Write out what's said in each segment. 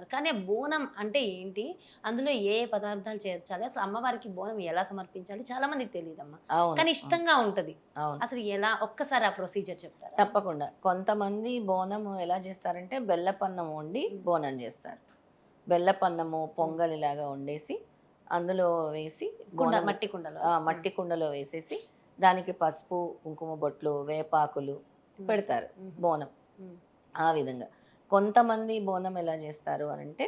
అంటున్నారు కానీ బోనం అంటే ఏంటి? అందులో ఏ ఏ పదార్థాలు చేర్చాలి? అసలు అమ్మవారికి బోనం ఎలా సమర్పించాలి? చాలా మందికి తెలియదమ్మా అవును. కానీ ఇష్టంగా ఉంటది. అసలు ఎలా? ఒక్కసారి ఆ ప్రొసీజర్ చెప్తారా? తప్పకుండా. కొంతమంది బోనం ఎలా చేస్తారంటే బెల్లపన్నం వండి బోనం చేస్తారు. బెల్లపన్నము పొంగల్ ఇలాగా వండేసి అందులో వేసి కుండ మట్టి కుండలో. మట్టి కుండలో వేసేసి దానికి పసుపు కుంకుమ బొట్లు వేపాకులు. పెడతారు. బోనం. ఆ విధంగా. కొంతమంది బోనం ఎలా చేస్తారు అని అంటే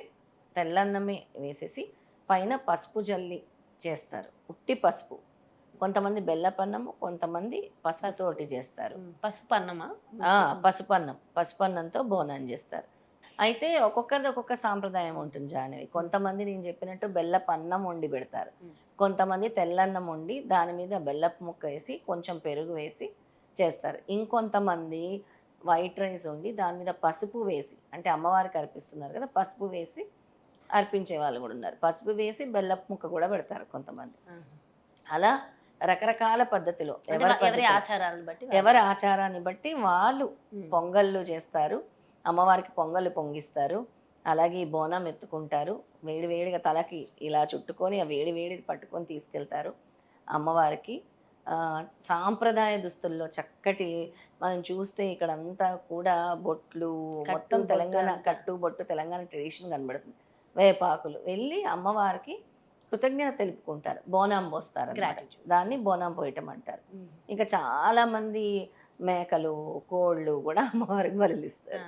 తెల్లన్నమే వేసేసి పైన పసుపు జల్లి చేస్తారు. ఉట్టి పసుపు. కొంతమంది బెల్లపన్నము కొంతమంది పసుపుతోటి చేస్తారు. ఉమ్. పసుపు అన్నమా ఆ, పసుపన్నం. పసుపన్నంతో బోనం చేస్తారు. అయితే ఒక్కొక్కరిది ఒక్కొక్క సాంప్రదాయం ఉంటుంది జానవి. కొంతమంది నేను చెప్పినట్టు బెల్లపు అన్నం వండి పెడతారు. కొంతమంది తెల్లన్నం వండి దాని మీద బెల్లపు ముక్క వేసి కొంచెం పెరుగు వేసి చేస్తారు. ఇంకొంతమంది వైట్ రైస్ వండి దాని మీద పసుపు వేసి అంటే అమ్మవారికి అర్పిస్తున్నారు కదా పసుపు వేసి అర్పించే వాళ్ళు కూడా ఉన్నారు. పసుపు వేసి బెల్లపు ముక్క కూడా పెడతారు కొంతమంది. అలా రకరకాల పద్ధతిలో ఎవరి ఆచారాలను బట్టి ఎవరి ఆచారాన్ని బట్టి వాళ్ళు. పొంగళ్ళు చేస్తారు. అమ్మవారికి పొంగళ్ళు పొంగిస్తారు. అలాగే బోనం ఎత్తుకుంటారు. వేడి వేడిగా తలకి ఇలా చుట్టుకొని ఆ వేడి వేడి పట్టుకొని తీసుకెళ్తారు అమ్మవారికి. సాంప్రదాయ దుస్తుల్లో చక్కటి మనం చూస్తే ఇక్కడంతా కూడా బొట్లు మొత్తం తెలంగాణ అంతా. కట్టు బొట్టు తెలంగాణ ట్రెడిషన్ కనబడుతుంది వేపాకులు వెళ్ళి అమ్మవారికి కృతజ్ఞత తెలుపుకుంటారు బోనం పోస్తారు. దాన్ని బోనం పోయటం అంటారు. ఇంకా చాలా మంది మేకలు కోళ్ళు కూడా అమ్మవారికి ఆ.